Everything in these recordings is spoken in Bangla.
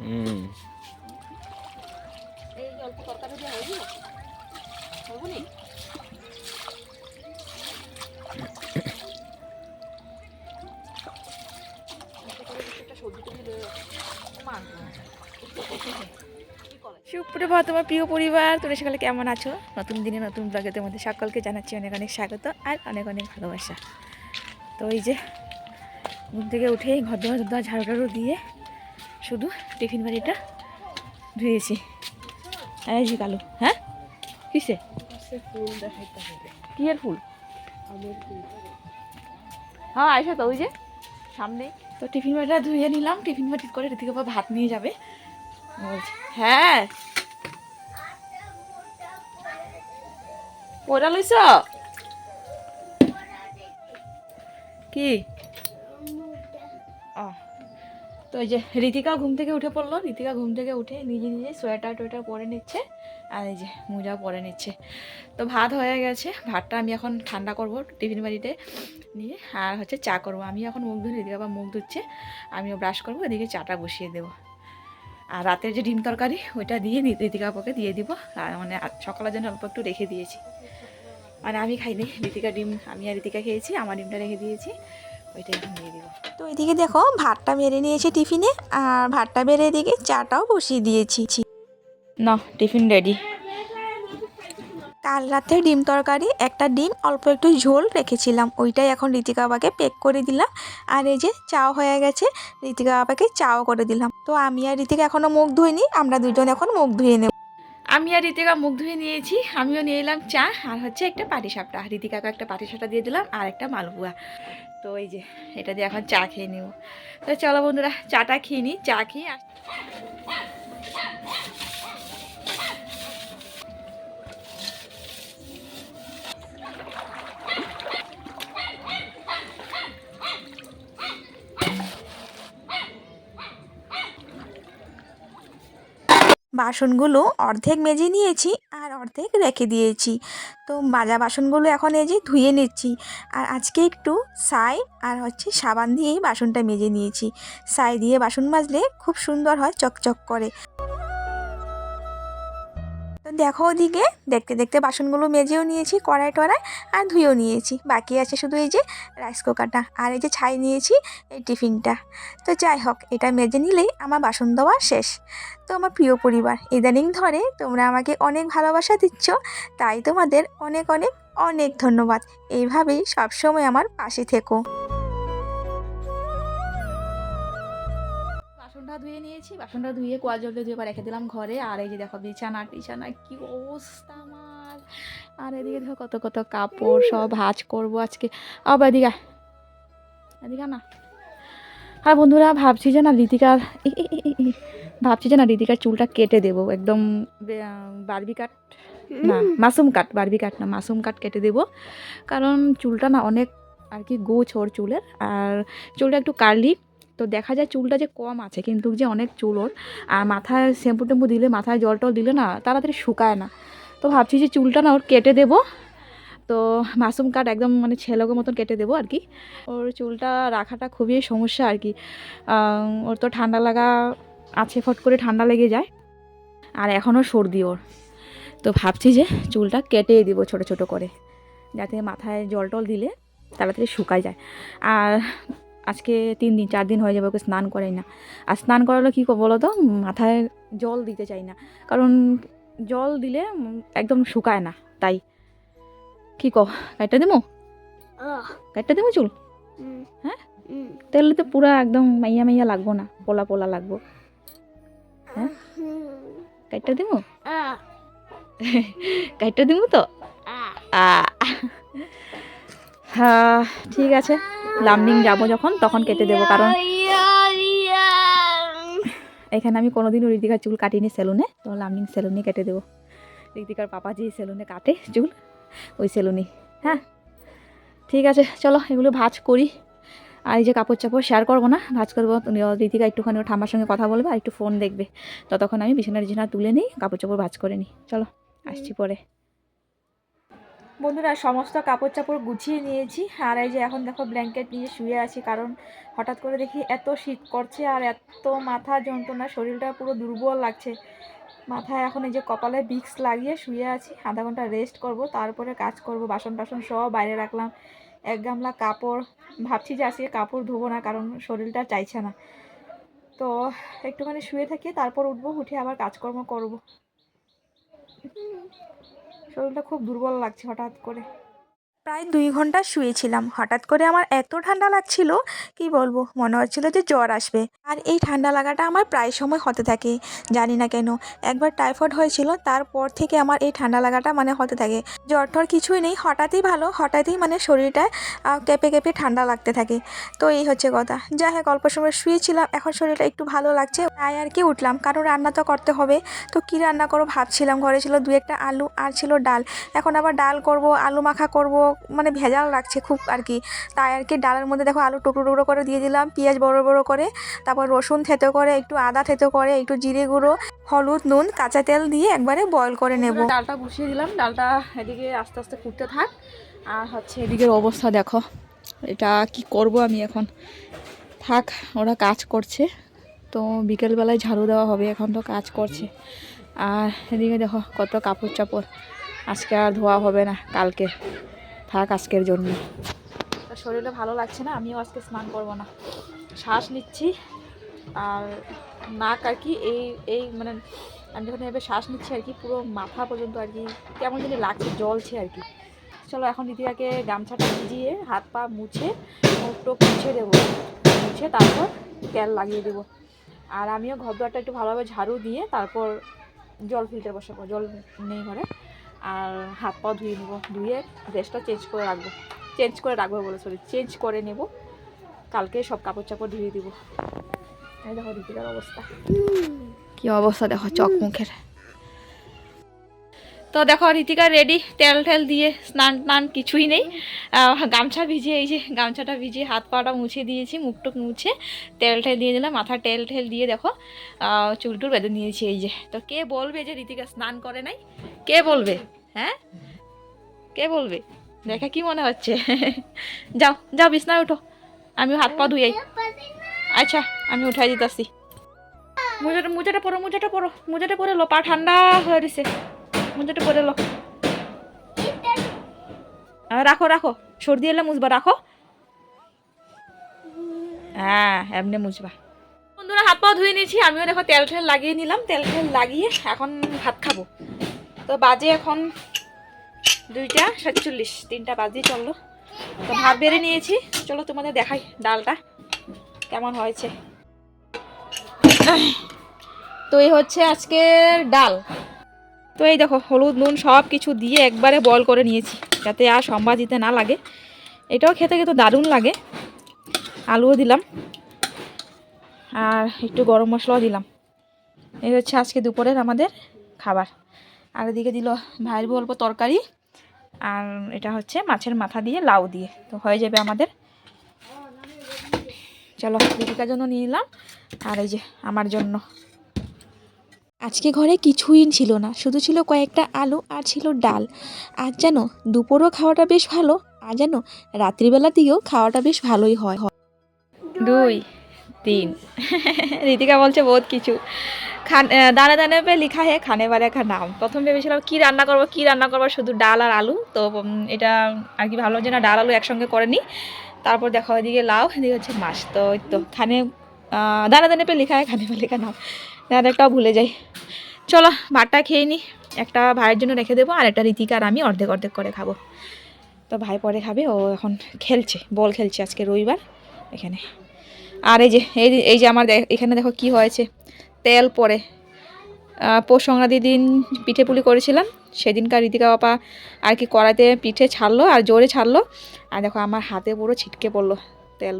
হুম। এই অল্প তরকারি দিয়ে হব নি? সুপ্রভাত তোমার প্রিয় পরিবার তোরা সকালে কেমন আছো? নতুন দিনে নতুন ব্লগে তোমাদের সকলকে জানাচ্ছি অনেক অনেক স্বাগত আর অনেক অনেক ভালোবাসা। তো এই যে ঘুম থেকে উঠে ঘর দেওয়া দেওয়া ঝাড়ু টাড়ু দিয়ে শুধু টিফিন বাড়িটা? ধুয়েছি। যে কালু হ্যাঁ? কিসে? ফুল দেখাইতে কি এর ফুল? হ্যাঁ আইসা তো, ওই যে, সামনে। তো টিফিন বাটিটা ধুয়ে নিলাম, টিফিন বাটি করে ঋতিকা ভাত নিয়ে যাবে। হ্যাঁ। ওরা লইছ? কি? ও তো এই যে ঋতিকা ঘুম থেকে উঠে পড়ল। ঋতিকা ঘুম থেকে উঠে নিজে নিজে সোয়েটার টোয়েটার পরে নিচ্ছে আর এই যে মোজা পরে নিচ্ছে। তো ভাত হয়ে গেছে। ভাতটা আমি এখন ঠান্ডা করব টিফিন বাড়িতে নিয়ে আর হচ্ছে চা করব। আমি এখন মুখ ধুই এদিকে আবার মুখ ধুচ্ছে, আমিও ব্রাশ করব, এদিকে চাটা বসিয়ে দেবো। আর রাতের যে ডিম তরকারি, ওইটা দিয়ে ঋতিকা আপাকে দিয়ে দিব। আর মানে সকালের জন্য অল্প একটু রেখে দিয়েছি। মানে আমি খাইনি। ঋতিকা ডিম, আমি আর ঋতিকা খেয়েছি, আমার ডিমটা রেখে দিয়েছি। ওইটা এখন দিয়ে দিব। তো এদিকে দেখো ভাতটা মেরে নিয়েছি টিফিনে আর ভাতটা বেড়ে এদিকে চাটাও বসিয়ে দিয়েছি। না টিফিন রেডি কাল রাতে ডিম তরকারি একটা ডিম অল্প একটু ঝোল রেখেছিলাম। ওইটাই এখন ঋতিকা বাবাকে পেক করে দিলাম। আর এই যে চাও হয়ে গেছে ঋতিকা বাবাকে চাও করে দিলাম। তো আমি আর ঋতিকা এখনও মুখ ধুইনি আমরা দুজন এখন মুখ ধুয়ে নেব। আমি আর ঋতিকা মুখ ধুয়ে নিয়েছি আমিও নিয়ে এলাম চা আর হচ্ছে একটা পাটি পাটিসাপটা। ঋতিকাকে একটা পাটিসাপটা দিয়ে দিলাম আর একটা মালপুয়া। তো এই যে, এটা দিয়ে এখন চা খেয়ে নেব। তো চলো বন্ধুরা, চাটা খেয়ে নিই চা খেয়ে আস- বাসনগুলো অর্ধেক মেজে নিয়েছি আর অর্ধেক রেখে দিয়েছি। তো মাজা বাসনগুলো এখন এই যে ধুয়ে নিচ্ছি। আর আজকে একটু সাই আর হচ্ছে সাবান দিয়েই বাসনটা মেজে নিয়েছি। সাই দিয়ে বাসন মাজলে খুব সুন্দর হয় চকচক করে। দেখো ওদিকে, দেখতে দেখতে বাসনগুলো মেজেও নিয়েছি, কড়াই টড়াই আর ধুয়েও নিয়েছি। বাকি আছে শুধু এই যে রাইস কুকারটা। আর এই যে ছাই নিয়েছি, এই টিফিনটা। তো যাই হোক, এটা মেজে নিলেই আমার বাসন দেওয়া শেষ। তো আমার প্রিয় পরিবার, ইদানিং ধরে তোমরা আমাকে অনেক ভালোবাসা দিচ্ছ, তাই তোমাদের অনেক অনেক অনেক ধন্যবাদ। এইভাবেই সবসময় আমার পাশে থেকো। ধুয়ে নিয়েছি বাসনটা ধুয়ে কোয়া জল এবার রেখে দিলাম ঘরে। আর এই যে দেখো বিছানা টিছানা কি অবস্থা আমার। আর এদিকে দেখো কত কত কাপড় সব ভাজ করব আজকে। আবার এদিকে। এদিকে না। আর বন্ধুরা ভাবছি যে না ঋতিকার ভাবছি যে না ঋতিকার চুলটা কেটে দেবো। একদম বারবি কাট না মাসুম কাট বারবি কাট না মাসুম কাট কেটে দেবো। কারণ চুলটা না অনেক আর কি গোছ ওর চুলের। আর চুলটা একটু কার্লি তো দেখা যায় চুলটা যে কম আছে, কিন্তু যে অনেক চুল ওর, আর মাথায় শ্যাম্পু টেম্পু দিলে, মাথায় জল টল দিলে না, তাড়াতাড়ি শুকায় না। তো ভাবছি যে চুলটা না ওর কেটে দেবো। তো মাসুম কাট একদম মানে ছেলেকে মতন কেটে দেবো আর কি। ওর চুলটা রাখাটা খুবই সমস্যা আর কি। ওর তো ঠান্ডা লাগা আছে, ফট করে ঠান্ডা লেগে যায়। আর এখনও সর্দি ওর। তো ভাবছি যে চুলটা কেটে দিব ছোট ছোট করে, যাতে মাথায় জল টল দিলে তাড়াতাড়ি শুকায় যায়। আর আজকে তিন দিন চার দিন হয়ে যাবে ওকে স্নান করাই না। আর স্নান করালে কী বলো তো? মাথায় জল দিতে চাই না। কারণ জল দিলে একদম শুকায় না তাই। কি কো কাটটা দেবো কাটটা দেবো চুল? হ্যাঁ? তাহলে তো পুরা একদম মাইয়া মাইয়া লাগবো না পোলা পোলা লাগবো। হ্যাঁ? কাটটা দেবো কাটটা দেবো তো? আ ঠিক আছে। লামডিং যাব যখন, তখন কেটে দেবো, কারণ এখানে আমি কোনোদিনও ঋতিকার চুল কাটিনি সেলুনে, তো লামনিং সেলুনে কেটে দেবো। ঋতিকার পাপা যে সেলুনে কাটে চুল, ওই সেলুনে হ্যাঁ ঠিক আছে, চলো, এগুলো ভাজ করি। আর এই যে কাপড় চাপড় শেয়ার করব না, ভাজ করব ঋতিকা একটুখানি ওর ঠাম্মার সঙ্গে কথা বলবে আর একটু ফোন দেখবে। ততক্ষণ আমি বিছানার বিছানা তুলে নিই, কাপড় চাপড় ভাজ করে নিই। চলো, আসছি পরে। বন্ধুরা, সমস্ত কাপড় চাপড় গুছিয়ে নিয়েছি। আর এই যে এখন দেখো ব্ল্যাঙ্কেট নিয়ে শুয়ে আছি, কারণ হঠাৎ করে দেখি এত শীত করছে আর এত মাথা যন্ত্রণা, শরীরটা পুরো দুর্বল লাগছে। মাথায় এখন এই যে কপালে বিক্স লাগিয়ে শুয়ে আছি, আধা ঘণ্টা রেস্ট করব, তারপরে কাজ করব, বাসন টাসন সব বাইরে রাখলাম। এক গামলা কাপড়, ভাবছি যে আজকে কাপড় ধোবো না, কারণ শরীরটা চাইছে না। তো একটুখানি শুয়ে থাকি, তারপর উঠবো, উঠে আবার কাজকর্ম করব। শরীরটা খুব দুর্বল লাগছে হঠাৎ করে। প্রায় দুই ঘণ্টা শুয়েছিলাম। হঠাৎ করে আমার এত ঠান্ডা লাগছিল, কি বলব? মনে হচ্ছিল যে জ্বর আসবে। আর এই ঠান্ডা লাগাটা আমার প্রায় সময় হতে থাকে। জানি না কেন, একবার টাইফয়েড হয়েছিল, তারপর থেকে আমার এই ঠান্ডা লাগাটা মানে হতে থাকে। জ্বর টর কিছুই নেই, হঠাৎই ভালো, হঠাৎই মানে শরীরটা কেঁপে কেঁপে ঠান্ডা লাগতে থাকে। তো এই হচ্ছে কথা। যাই হোক, অল্প সময় শুয়েছিলাম, এখন শরীরটা একটু ভালো লাগছে, তাই আর কি উঠলাম। কারণ রান্না তো করতে হবে। তো কি রান্না করব ভাবছিলাম, ঘরে ছিল দু একটা আলু, আর ছিল ডাল। এখন আবার ডাল করব, আলু মাখা করব মানে ভেজাল লাগছে খুব আর কি। তাই আর কি ডালের মধ্যে দেখো আলু টুকরো টুকরো করে দিয়ে দিলাম, পেঁয়াজ বড় বড় করে, তারপর রসুন থেতো করে, একটু আদা থেতো করে, একটু জিরে গুঁড়ো, হলুদ, নুন, কাঁচা তেল দিয়ে একবারে বয়ল করে নেব। ডালটা বসিয়ে দিলাম, ডালটা এদিকে আস্তে আস্তে ফুটতে থাক। আর হচ্ছে এদিকের অবস্থা দেখো, এটা কি করব আমি এখন? থাক, ওরা কাজ করছে, তো বিকেলবেলায় ঝাড়ু দেওয়া হবে, এখন তো কাজ করছে। আর এদিকে দেখো কত কাপড় চাপড় আজকে আর ধোয়া হবে না, কালকে। থাক আজকের জন্য। তো শরীরটা ভালো লাগছে না, আমিও আজকে স্নান করব না। শ্বাস নিচ্ছি, আর নাক আর কি, এই এই মানে আমি যখন এভাবে শ্বাস নিচ্ছি আর কি, পুরো মাথা পর্যন্ত আর কি, কেমন যদি লাগছে জলছে আর কি। চলো এখন দিদিটাকে গামছাটা ভিজিয়ে হাত পা মুছে মুখ টুক মুছে দেবো। মুছে তারপর তেল লাগিয়ে দেবো। আর আমিও ঘর দুয়ারটা একটু ভালোভাবে ঝাড়ু দিয়ে তারপর জল ফিল্টার বসাবো, জল নেই ঘরে। আর হাত পা ধুয়ে নেব, ধুয়ে ড্রেসটা চেঞ্জ করে রাখব। চেঞ্জ করে রাখব বলে সরি চেঞ্জ করে নেব। কালকে সব কাপড় চাপড় ধুয়ে দেবো। এই দেখো দিদিটার অবস্থা। কি অবস্থা দেখো চক মুখের তো দেখো ঋতিকা রেডি তেল টেল দিয়ে স্নান টান কিছুই নেই। গামছা ভিজিয়ে এই যে গামছাটা ভিজিয়ে হাত পাটা মুছে দিয়েছি মুখটুক মুছে তেল টেল দিয়ে দিলাম মাথা তেল টেল দিয়ে দেখো আহ, চুল টুল বেঁধে নিয়েছি এই যে। তো কে বলবে যে ঋতিকা স্নান করে নাই? কে বলবে? হ্যাঁ? কে বলবে? দেখে কি মনে হচ্ছে? যাও যাও বিছনায় উঠো। আমি হাত পা ধুই আচ্ছা আমি উঠাই দিতেছি। মোজাটা মোজাটা পরো মোজাটা পরো মোজাটা পরে লো পা ঠান্ডা হয়ে রয়েছে মোজাটা পরে লো। রাখো রাখো। সর্দি এলে মুছবা, রাখো। হ্যাঁ এমনি মুছবা। বন্ধুরা, হাত পা ধুয়ে নিয়েছি। আমিও দেখো তেল ঠেল লাগিয়ে নিলাম। তেল ঠেল লাগিয়ে এখন ভাত খাব। তো বাজে এখন দুইটা সাতচল্লিশ, তিনটা বাজে চলল তো ভাত বেড়ে নিয়েছি। চলো তোমাদের দেখাই ডালটা কেমন হয়েছে। তো এই হচ্ছে আজকের ডাল। তো এই দেখো, হলুদ, নুন সব কিছু দিয়ে একবারে বল করে নিয়েছি, যাতে আর সম্বাদ দিতে না লাগে। এটাও খেতে কিন্তু দারুণ লাগে। আলুও দিলাম। আর একটু গরম মশলাও দিলাম। এই হচ্ছে আজকে দুপুরের আমাদের খাবার। আর এদিকে দিল ভাইয়ের অল্প তরকারি, আর এটা হচ্ছে মাছের মাথা দিয়ে লাউ দিয়ে। তো হয়ে যাবে আমাদের। চলো, দীপিকার জন্য নিয়ে নিলাম আর এই যে আমার জন্য। আজকে ঘরে কিছুই ছিল না, শুধু ছিল কয়েকটা আলু আর ছিল ডাল। আর যেন দুপুরও খাওয়াটা বেশ ভালো, আর যেন রাত্রিবেলা দিয়েও খাওয়াটা বেশ ভালোই হয়। দুই, তিন। ঋতিকা বলছে বহুত কিছু। খান দানে দানে পে লিখা হে, খানে বারে খা নাম। প্রথম ভেবেছিলাম কি রান্না করব, কি রান্না করব, শুধু ডাল আর আলু। তো এটা আর কি ভালো যে না ডাল আলু একসঙ্গে করে নিই তারপর দেখো এদিকে লাউ, এদিকে হচ্ছে মাছ। তো ওই তো, খানে দানে দানে পে লিখা হে, খানে পে লেখা নাম। একটাও ভুলে যাই। চলো, ভাতটা খেয়ে নিই একটা ভাইয়ের জন্য রেখে দেবো, আর একটা ঋতিকা আর আমি অর্ধেক অর্ধেক করে খাব। তো ভাই পরে খাবে, ও এখন খেলছে, বল খেলছে আজকে রবিবার, এখানে। আর এই যে, এই এই যে আমার এখানে দেখো কি হয়েছে, তেল পরে। পৌষ সংক্রান্তির দিন পিঠে পুলি করেছিলাম, সেদিনকার ঋতিকা বাপা আর কি কড়াইতে পিঠে ছাড়লো আর জোরে ছাড়লো। আর দেখো আমার হাতে পুরো ছিটকে পড়ল তেল।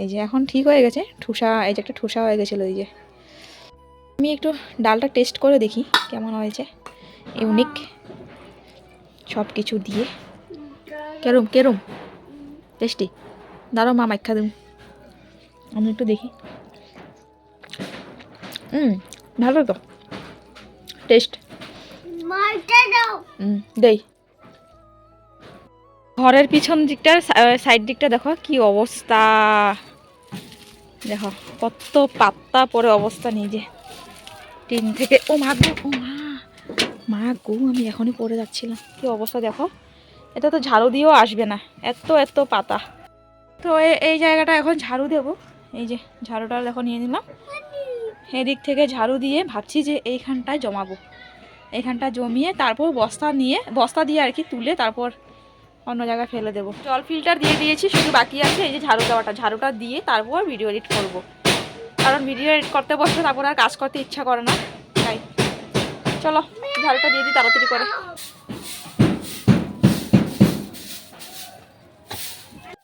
এই যে এখন ঠিক হয়ে গেছে, ঠুসা, এই যে একটা ঠুসা হয়ে গেছিল, এই যে। আমি একটু ডালটা টেস্ট করে দেখি কেমন হয়েছে। ইউনিক। সব কিছু দিয়ে। কেরম কেরম। টেস্টি। দাঁড়াও মা মাইখা দেব আমি একটু দেখি। হুম ভালো তো। টেস্ট। হুম দেই। ঘরের পিছন দিকটার সাইড দিকটা দেখো কি অবস্থা। দেখো কত পাত্তা পরে অবস্থা নেই যে টিন থেকে ও মা গো, ও মা। মা গো, আমি এখনই পড়ে যাচ্ছিলাম। কি অবস্থা দেখো? এটা তো ঝাড়ু দিয়েও আসবে না। এত এত পাতা। তো এই জায়গাটা এখন ঝাড়ু দেব। এই যে ঝাড়ুটা দেখো নিয়ে নিলাম। এদিক থেকে ঝাড়ু দিয়ে ভাবছি যে এইখানটায় জমাবো। এইখানটা জমিয়ে তারপর বস্তা নিয়ে বস্তা দিয়ে আর কি তুলে তারপর অন্য জায়গায় ফেলে দেবো। জল ফিল্টার দিয়ে দিয়েছি, শুধু বাকি আছে এই যে ঝাড়ু দেওয়াটা। ঝাড়ুটা দিয়ে তারপর ভিডিও এডিট করব। কারণ ভিডিও এডিট করতে বসে তারপর আর কাজ করতে ইচ্ছা করে না। তাই। চলো, ঝালটা দিয়ে দিই তাড়াতাড়ি করে।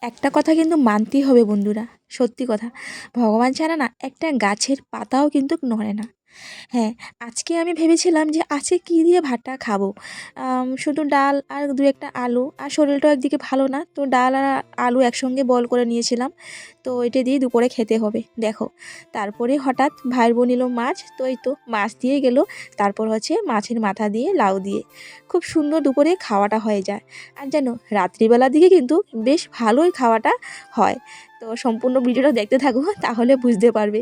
একটা কথা কিন্তু মানতেই হবে বন্ধুরা, সত্যি কথা। ভগবান ছাড়া না একটা গাছের পাতাও কিন্তু নড়ে না। হ্যাঁ আজকে আমি ভেবেছিলাম যে আজকে কী দিয়ে ভাতটা খাব? শুধু ডাল আর দু একটা আলু। আর শরীরটাও একদিকে ভালো না, তো ডাল আর আলু একসঙ্গে বল করে নিয়েছিলাম। তো এটা দিয়ে দুপুরে খেতে হবে। দেখো, তারপরে হঠাৎ ভাইয়ের বোন এলো মাছ, তো এই তো মাছ দিয়ে গেল। তারপর হচ্ছে মাছের মাথা দিয়ে লাউ দিয়ে। খুব সুন্দর দুপুরে খাওয়াটা হয়ে যায়। আর জানো, রাত্রিবেলার দিকে কিন্তু বেশ ভালোই খাওয়াটা হয়। তো সম্পূর্ণ ভিডিওটা দেখতে থাকো, তাহলে বুঝতে পারবে।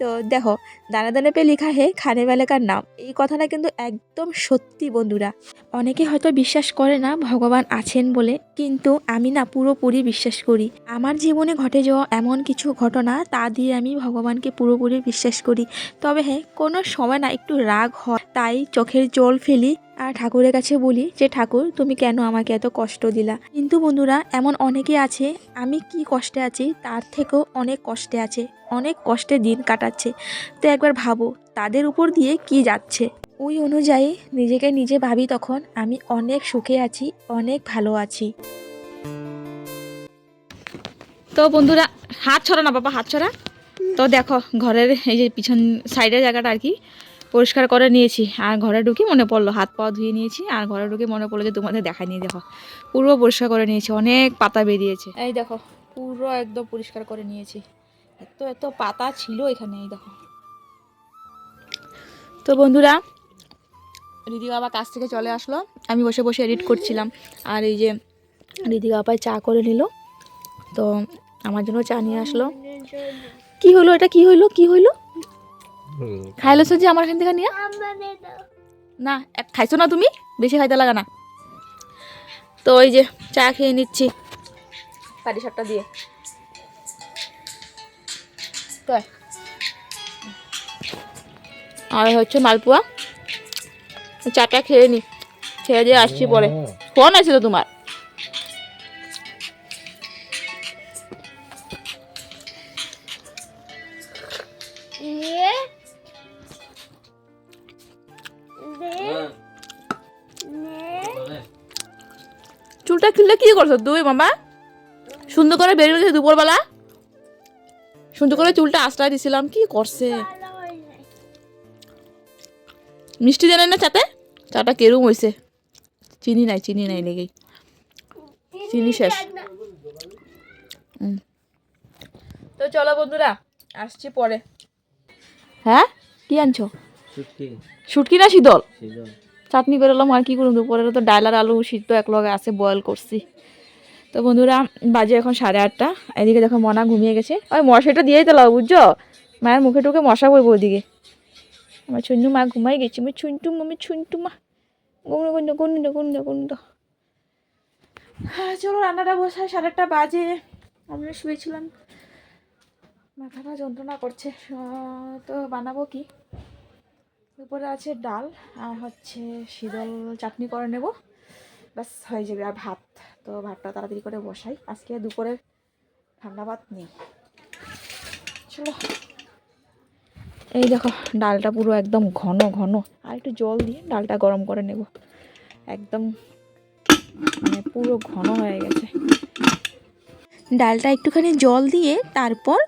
তো দেখো দানা দানা পে লেখা হে, খানে বেলাকার নাম। এই কথাটা কিন্তু একদম সত্যি বন্ধুরা। অনেকে হয়তো বিশ্বাস করে না, ভগবান আছেন বলে, কিন্তু আমি না পুরোপুরি বিশ্বাস করি। আমার জীবনে ঘটে যাওয়া এমন কিছু ঘটনা, তা দিয়ে আমি ভগবানকে পুরোপুরি বিশ্বাস করি। তবে হ্যাঁ কোনো সময় না একটু রাগ হয়, তাই চোখের জল ফেলি আর ঠাকুরের কাছে বলি যে, ঠাকুর, তুমি কেন আমাকে এত কষ্ট দিলা? কিন্তু বন্ধুরা, এমন অনেকে আছে, আমি কি কষ্টে আছি তার থেকেও অনেক কষ্টে আছে, অনেক কষ্টে দিন কাটাচ্ছে। তো একবার ভাবো, তাদের উপর দিয়ে কি যাচ্ছে? ওই অনুযায়ী নিজেকে নিজে ভাবি তখন, আমি অনেক সুখে আছি, অনেক ভালো আছি। তো বন্ধুরা, হাত ছড়া না বাবা, হাত ছড়া। তো দেখো, ঘরের এই যে পিছন সাইডের জায়গাটা আর কি। পরিষ্কার করে নিয়েছি। আর ঘরে ঢুকে মনে পড়ল, হাত পা ধুয়ে নিয়েছি, আর ঘরে ঢুকে মনে পড়ল যে তোমাদের দেখাই নিয়ে দেখো পুরো পরিষ্কার করে নিয়েছি, অনেক পাতা বেরিয়েছে। এই দেখো, পুরো একদম পরিষ্কার করে নিয়েছি। এত এত পাতা ছিল এখানে, এই দেখো। তো বন্ধুরা, রিদি বাবা কাছ থেকে চলে আসলো। আমি বসে বসে এডিট করছিলাম। আর এই যে রিদি বাবাই চা করে নিল। তো আমার জন্য চা নিয়ে আসলো। কি হলো? এটা কি হইল কি হইল খাইলো যে আমার এখান থেকে নিয়ে? না এক খাইছো না তুমি? বেশি খাইতে লাগা না। তো ওই যে চা খেয়ে নিচ্ছি। সাড়ে সাতটা দিয়ে। তো। আর হচ্ছে মালপোয়া। চাটা খেয়ে নি। খেয়ে দিয়ে আসছি পরে। ফোন আছে তো তোমার। করছ? তুই মামা। সুন্দর করে বেরিয়ে গেছে দুপুরবেলা। সুন্দর করে চুলটা আশ্রয় দিছিলাম। কি করছে? মিষ্টি জানেন না চাতে? চাটা কেরম হয়েছে চিনি নাই চিনি নাই লেগেই চিনি শেষ। তো চলো বন্ধুরা আসছি পরে। হ্যাঁ? কি আনছো? শুটকি। না শীতল? চাটনি করলাম আর কি করুন দুপুরে তো ডাল আর আলু সিদ্ধ এক লগে আছে বয়েল করছি। তো বন্ধুরা, বাজে এখন সাড়ে আটটা। এদিকে দেখো মনা ঘুমিয়ে গেছে। ওই মশাটা দিয়েই তো লাও বুঝছ? মায়ের মুখে টুকে মশা বইব ওদিকে। আমার ছুন্টু মা ঘুমাই গেছি। আমি ছুন্টু আমি ছুন্টু মা। গুন্ড গুন্ড গুন্ড গুন্ড গুন্ড হ্যাঁ চলো রান্নাটা বসায় সাড়ে আটটা বাজে। আমরা শুয়েছিলাম। মাথাটা যন্ত্রণা করছে। তো বানাবো কি? উপরে আছে ডাল আর হচ্ছে শীতল চাটনি করে নেব। ব্যাস, হয়ে যাবে আর ভাত। তো ভাতটা তাড়াতাড়ি করে বসাই। আজকে দুপুরের ঠান্ডা ভাত নেই। চলো। এই দেখো, ডালটা পুরো একদম ঘন ঘন। আর একটু জল দিয়ে ডালটা গরম করে নেব। একদম মানে পুরো ঘন হয়ে গেছে। ডালটা একটুখানি জল দিয়ে তারপর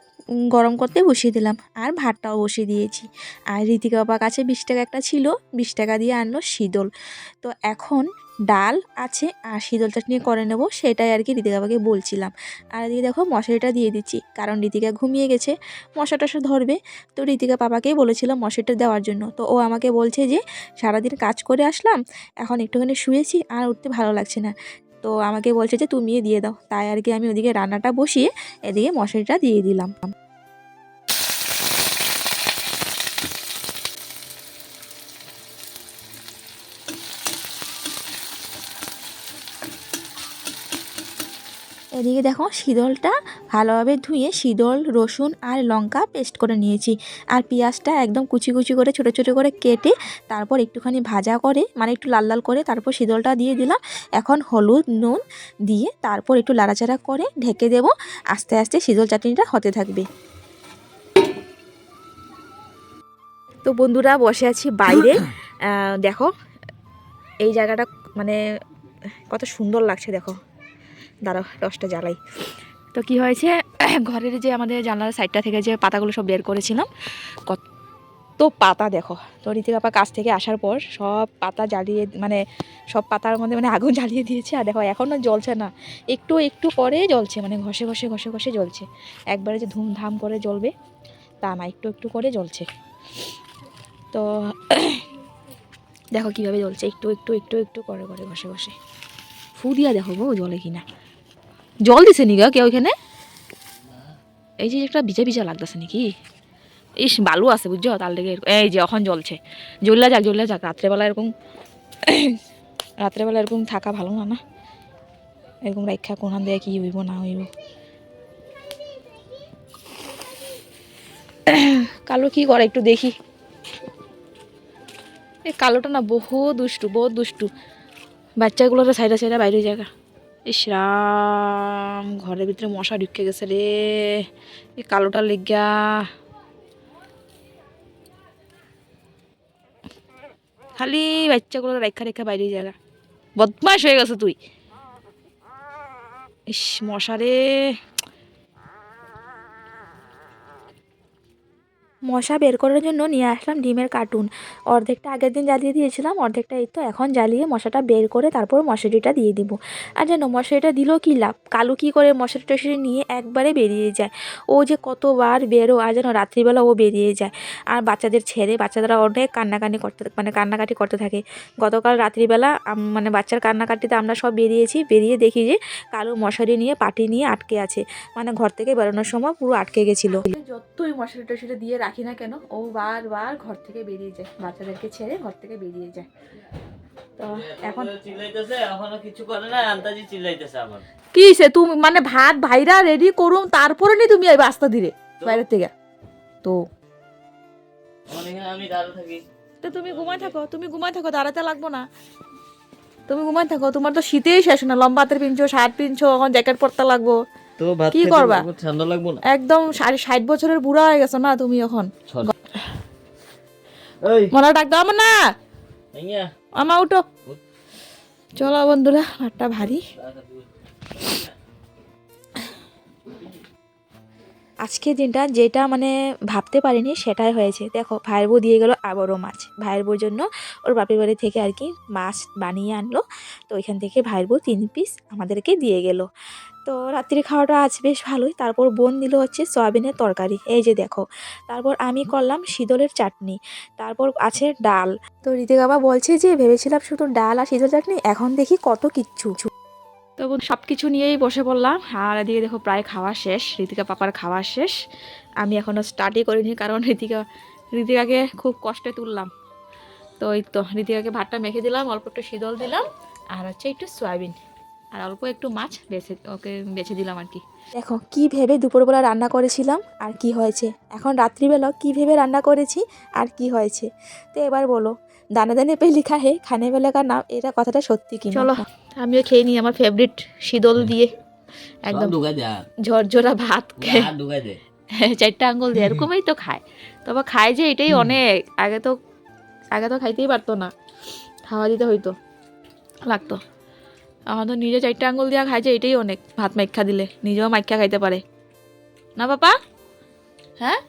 গরম করতে বসিয়ে দিলাম। আর ভাতটাও বসিয়ে দিয়েছি। আর ঋতিকা বাবার কাছে বিশ টাকা একটা ছিল। বিশ টাকা দিয়ে আনলো শীতল। তো এখন ডাল আছে আর শীতল চাটনি করে নেব, সেটাই আর কি ঋতিকা বাবাকে বলছিলাম। আর এদিকে দেখো মশারিটা দিয়ে দিচ্ছি, কারণ ঋতিকা ঘুমিয়ে গেছে, মশা টশা ধরবে। তো ঋতিকা পাপাকেই বলেছিলাম মশারিটা দেওয়ার জন্য। তো ও আমাকে বলছে যে, সারাদিন কাজ করে আসলাম, এখন একটুখানি শুয়েছি আর উঠতে ভালো লাগছে না। তো আমাকে বলছে যে, তুমিই দিয়ে দাও। তাই আর কি আমি ওদিকে রান্নাটা বসিয়ে এদিকে মশারিটা দিয়ে দিলাম। এদিকে দেখো শীতলটা ভালোভাবে ধুয়ে শীতল রসুন আর লঙ্কা পেস্ট করে নিয়েছি। আর পেঁয়াজটা একদম কুচি কুচি করে, ছোটো ছোটো করে কেটে তারপর একটুখানি ভাজা করে মানে একটু লাল লাল করে তারপর শীতলটা দিয়ে দিলাম। এখন হলুদ, নুন দিয়ে তারপর একটু লাড়াচাড়া করে ঢেকে দেব। আস্তে আস্তে শীতল চাটনিটা হতে থাকবে। তো বন্ধুরা বসে আছি বাইরে। দেখো, এই জায়গাটা মানে কত সুন্দর লাগছে, দেখো। দাঁড়াও টসটা জ্বালাই। তো কি হয়েছে, ঘরের যে আমাদের জানলার সাইডটা থেকে যে পাতাগুলো সব বের করেছিলাম, কত পাতা দেখো। তো ঋতিক আপা কাছ থেকে আসার পর সব পাতা জ্বালিয়ে মানে সব পাতার মধ্যে মানে আগুন জ্বালিয়ে দিয়েছে। আর দেখো এখনও জ্বলছে না। একটু একটু করে জ্বলছে মানে ঘষে ঘষে ঘষে ঘষে জ্বলছে। একবারে যে ধুমধাম করে জ্বলবে, তা না, একটু একটু করে জ্বলছে। তো দেখো কীভাবে জ্বলছে। একটু একটু একটু একটু করে করে ঘষে ঘষে। ফু দিয়া দেখো গো জলে কিনা। জল দিছে নি কেউ এখানে? এই যে একটা ভিজা ভিজা লাগতেছে নাকি? ইস, বালু আছে বুঝছ তার লেগে এই যে এখন জ্বলছে। জ্বললা যাক জ্বললা যাক, রাত্রেবেলা এরকম রাত্রেবেলা এরকম থাকা ভালো না না? এরকম রাখা কোনান দেয় কি হইব না হইব? কালো কি করে একটু দেখি। এই কালোটা না বহু দুষ্টু, বহুত দুষ্টু। বাচ্চাগুলোর সাইডে সাইডে বাইরে জায়গা ইস রাম, ঘরের ভিতরে মশা ঢুকে গেছে রে। এই কালোটা লেগা খালি বাচ্চাগুলো রেখা রেখা বাইরে জায়গা বদমাস হয়ে গেছে তুই। ইস মশা রে। মশা বের করার জন্য নিয়ে আসলাম ডিমের কার্টুন। অর্ধেকটা আগের দিন জ্বালিয়ে দিয়েছিলাম, অর্ধেকটা এই তো এখন জ্বালিয়ে মশাটা বের করে তারপর মশারিটা দিয়ে দিব। আর যেন মশারিটা দিলেও কী লাভ? কালো কী করে মশারি টশারি নিয়ে একবারে বেরিয়ে যায়? ও যে কতবার বেরো, আর যেন রাত্রিবেলা ও বেরিয়ে যায়। আর বাচ্চাদের ছেড়ে, বাচ্চারা অনেক কান্নাকানি করতে মানে কান্নাকাটি করতে থাকে। গতকাল রাত্রিবেলা মানে বাচ্চার কান্নাকাটিতে আমরা সব বেরিয়েছি, বেরিয়ে দেখি যে কালো মশারি নিয়ে পাটি নিয়ে আটকে আছে। মানে ঘর থেকে বেরোনোর সময় পুরো আটকে গেছিল। যতই মশারি টশারি দিয়ে রাখি না কেন ও বারবার ঘর থেকে বেরিয়ে যায় বাচ্চাদেরকে ছেড়ে ঘর থেকে বেরিয়ে যায়। তো এখন চিল্লাইতেছে এখনও কিছু করে না আন্তাজি চিল্লাইতেছে আবার কি সে তুমি মানে ভাত ভাইরা রেডি করুম তারপরে নি তুমি আইবা আস্তে ধীরে বাইরের থেকে। তো? আমার আমি দাঁড়া থাকি। তো তুমি ঘুমায় থাকো তুমি ঘুমায় থাকো দাঁড়াতে লাগবো না। তুমি ঘুমায় থাকো তোমার তো শীতেই শেষ না লম্বা হাতের পিনছো শার্ট পিনছো এখন জ্যাকেট পরতে লাগবো। তো ভাত কি করবা? ঠান্ডা লাগবো না? একদম ষাট বছরের বুড়া হয়ে গেছো না তুমি এখন? মনে ডাক দাও আমার না আমা উঠো। চলো বন্ধুরা ভাতটা ভারী। আজকে দিনটা যেটা মানে ভাবতে পারিনি সেটাই হয়েছে। দেখো ভাইয়ের বউ দিয়ে গেল আবারও মাছ। ভাইয়ের বউর জন্য ওর বাপের বাড়ি থেকে আর কি মাছ বানিয়ে আনলো। তো ওইখান থেকে ভাইয়ের বউ তিন পিস আমাদেরকে দিয়ে গেল। তো রাত্রির খাওয়াটা আজ বেশ ভালোই। তারপর বোন দিল হচ্ছে সয়াবিনের তরকারি। এই যে দেখো, তারপর আমি করলাম শীতলের চাটনি, তারপর আছে ডাল। তো ঋতিক বাবা বলছে যে, ভেবেছিলাম শুধু ডাল আর শীতল চাটনি, এখন দেখি কত কিচ্ছু। তো সব কিছু নিয়েই বসে পড়লাম। আর এদিকে দেখো প্রায় খাওয়া শেষ ঋতিকা পাপার খাওয়া শেষ। আমি এখনও স্টার্টই করিনি, কারণ ঋতিকা ঋতিকাকে খুব কষ্টে তুললাম। তো এই তো ঋতিকাকে ভাতটা মেখে দিলাম, অল্প একটু শীতল দিলাম, আর হচ্ছে একটু সয়াবিন। আর অল্প একটু মাছ বেছে ওকে বেছে দিলাম আর কি। দেখো কি ভেবে দুপুরবেলা রান্না করেছিলাম আর কি হয়েছে। এখন রাত্রিবেলা কি ভেবে রান্না করেছি আর কি হয়েছে। তো এবার বলো দানা দানে পে লিখা হে খানে বেলা কা নাম? এটা কথাটা সত্যি কি চলো আমিও খেয়ে নিই আমার ফেভারিট শীতল দিয়ে। একদম ঝরঝরা ভাত চারটা আঙ্গুল দিয়ে এরকমই তো খায়। তবে খায় যে এটাই অনেক। আগে তো আগে তো খাইতেই পারতো না। খাওয়া দিতে হইতো। লাগতো। এখন তো নিজে চারটা আঙুল দিয়া খাইছে এটাই অনেক। ভাত মাইখা দিলে নিজেও মাইখা খাইতে পারে। না বাবা? হ্যাঁ?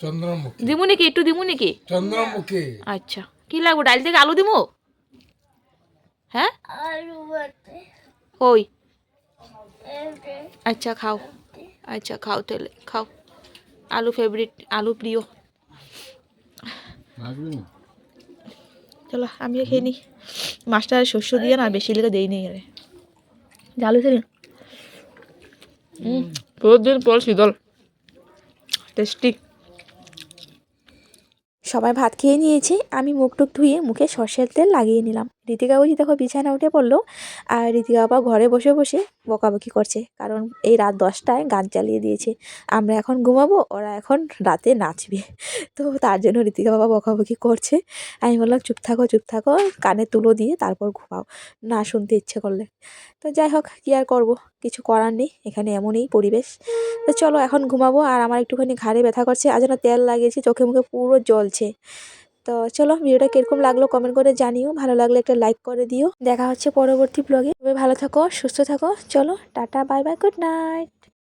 চন্দ্রমুখী। দিমুনি কি একটু দিমুনি কি চন্দ্রমুখী। আচ্ছা। কি লাগবে ডাল থেকে আলু দিমু? হ্যাঁ? কই? আচ্ছা খাও। আচ্ছা খাও তাহলে খাও। আলু ফেভারিট আলু প্রিয়। চলো আমিও খেয়ে নিই। মাছটা আর শস্য দিয়ে না বেশি লেগে দেই নেই আরে। জালু বহুত দিন পর শীতল। টেস্টি। সবাই ভাত খেয়ে নিয়েছে আমি মুখ টুক ধুয়ে মুখে সর্ষের তেল লাগিয়ে নিলাম। ঋতিকা বুঝি দেখো বিছানা উঠে পড়ল আর ঋতিকা বাবা ঘরে বসে বসে বকাবকি করছে। কারণ এই রাত দশটায় গান চালিয়ে দিয়েছে। আমরা এখন ঘুমাবো, ওরা এখন রাতে নাচবে। তো তার জন্য ঋতিকা বাবা বকাবকি করছে। আমি বললাম, চুপ থাকো চুপ থাকো, কানে তুলো দিয়ে তারপর ঘুমাও। না শুনতে ইচ্ছে করলে। তো যাই হোক, কী আর করব? কিছু করার নেই, এখানে এমনই পরিবেশ। তো চলো, এখন ঘুমাবো। আর আমার একটুখানি ঘাড়ে ব্যথা করছে আজ না তেল লাগিয়েছি, চোখে মুখে পুরো জ্বলছে। তো চলো ভিডিওটা কীরকম লাগল কমেন্ট করে জানিও। ভালো লাগলে একটা লাইক করে দিও। দেখা হচ্ছে পরবর্তী ব্লগে তুমি ভালো থাকো, সুস্থ থাকো। চলো, tata bye bye good night